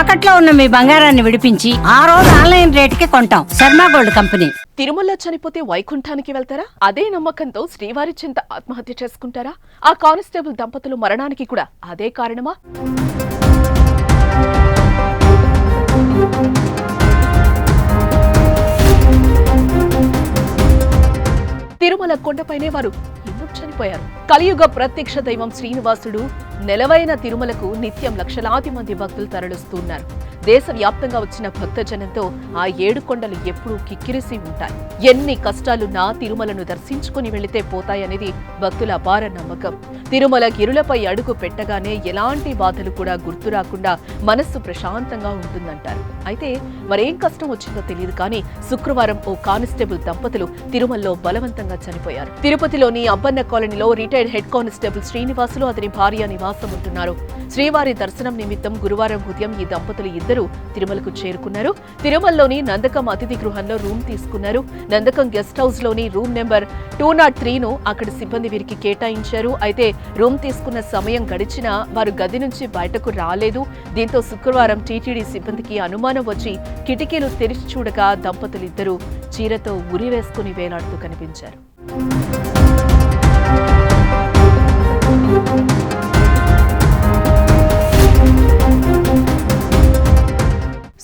తాకట్లో ఉన్న మీ బంగారాన్ని విడిపించి ఆ రోజు ఆన్లైన్ రేటుకి కొంటాం. Sharma gold company. తిరుమల చనిపోతే వైకుంఠానికి వెళ్తారా? అదే నమ్మకంతో శ్రీవారి చింత ఆత్మహత్య చేసుకుంటారా? ఆ కానిస్టేబుల్ దంపతులు మరణానికి కూడా అదే కారణమా? తిరుమల కొండపైనే వారు ఎందుకు చనిపోయారు. కలియుగ ప్రత్యక్ష దైవం శ్రీనివాసుడు నెలవైన తిరుమలకు నిత్యం లక్షలాది మంది భక్తులు తరలిస్తున్నారు. దేశవ్యాప్తంగా వచ్చిన భక్తజనంతో ఆ ఏడు కొండలు ఎప్పుడూ కిక్కిరిసి ఉంటాయి. ఎన్ని కష్టాలున్నా తిరుమలను దర్శించుకుని వెళితే పోతాయనేది భక్తుల అపార నమ్మకం. తిరుమల గిరులపై అడుగు పెట్టగానే ఎలాంటి బాధలు కూడా గుర్తు రాకుండా మనస్సు ప్రశాంతంగా ఉంటుందంటారు. అయితే మరేం కష్టం వచ్చిందో తెలియదు కానీ శుక్రవారం ఓ కానిస్టేబుల్ దంపతులు తిరుమలలో బలవంతంగా చనిపోయారు. తిరుపతిలోని అబ్బన్న కాలనీలో రిటైర్డ్ హెడ్ కానిస్టేబుల్ శ్రీనివాసులు అతని భార్య నివాసం నివాసముంటున్నారు శ్రీవారి దర్శనం నిమిత్తం గురువారం ఉదయం ఈ దంపతులు ఇద్దరు తిరుమలకు చేరుకున్నారు. తిరుమలలోని నందకం అతిథి గృహంలో రూమ్ తీసుకున్నారు. నందకం గెస్ట్ హౌస్లోని రూమ్ నెంబర్ టూ నాట్ త్రీను అక్కడి సిబ్బంది వీరికి కేటాయించారు. అయితే రూమ్ తీసుకున్న సమయం గడిచినా వారు గది నుంచి బయటకు రాలేదు. దీంతో శుక్రవారం టీటీడీ సిబ్బందికి అనుమానం వచ్చి కిటికీలు తెరిచి చూడగా దంపతులిద్దరూ చీరతో ఉరి వేసుకుని వేలాడుతూ కనిపించారు.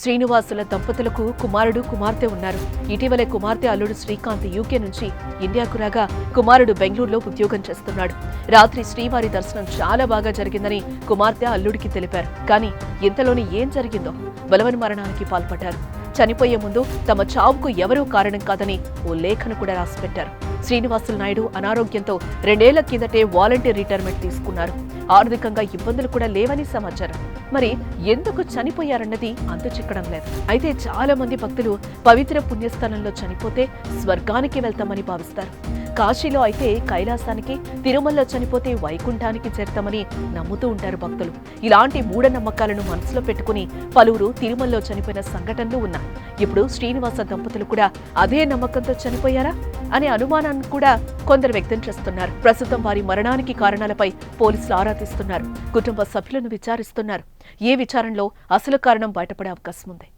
శ్రీనివాసుల దంపతులకు కుమారుడు కుమార్తె ఉన్నారు. ఇటీవలే కుమార్తె అల్లుడు శ్రీకాంత్ యూకే నుంచి ఇండియాకు రాగా కుమారుడు బెంగళూరులో ఉద్యోగం చేస్తున్నాడు. రాత్రి శ్రీవారి దర్శనం చాలా బాగా జరిగిందని కుమార్తె అల్లుడికి తెలిపారు. కానీ ఇంతలోనే ఏం జరిగిందో బలవన్ మరణానికి పాల్పడ్డారు. చనిపోయే ముందు తమ చావుకు ఎవరూ కారణం కాదని ఓ లేఖను కూడా రాసిపెట్టారు. శ్రీనివాసులు నాయుడు అనారోగ్యంతో రెండేళ్ళ కిందటే వాలంటీర్ రిటైర్మెంట్ తీసుకున్నారు. ఆర్థికంగా ఇబ్బందులు కూడా లేవని సమాచారం. మరి ఎందుకు చనిపోయారన్నది అంతు చిక్కడం లేదు. అయితే చాలా మంది భక్తులు పవిత్ర పుణ్యస్థానంలో చనిపోతే స్వర్గానికి వెళ్తామని భావిస్తారు. కాశీలో అయితే కైలాసానికి తిరుమలలో చనిపోతే వైకుంఠానికి చేరతామని నమ్ముతూ ఉంటారు భక్తులు. ఇలాంటి మూఢనమ్మకాలను మనసులో పెట్టుకుని పలువురు తిరుమలలో చనిపోయిన సంఘటనలు ఉన్నాయి. ఇప్పుడు శ్రీనివాస దంపతులు కూడా అదే నమ్మకంతో చనిపోయారా? అనే అనుమానాన్ని కూడా కొందరు వ్యక్తం చేస్తున్నారు. ప్రస్తుతం వారి మరణానికి కారణాలపై పోలీసులు ఆరా తీస్తున్నారు. కుటుంబ సభ్యులను విచారిస్తున్నారు. ఏ విచారణలో అసలు కారణం బయటపడే అవకాశం ఉంది?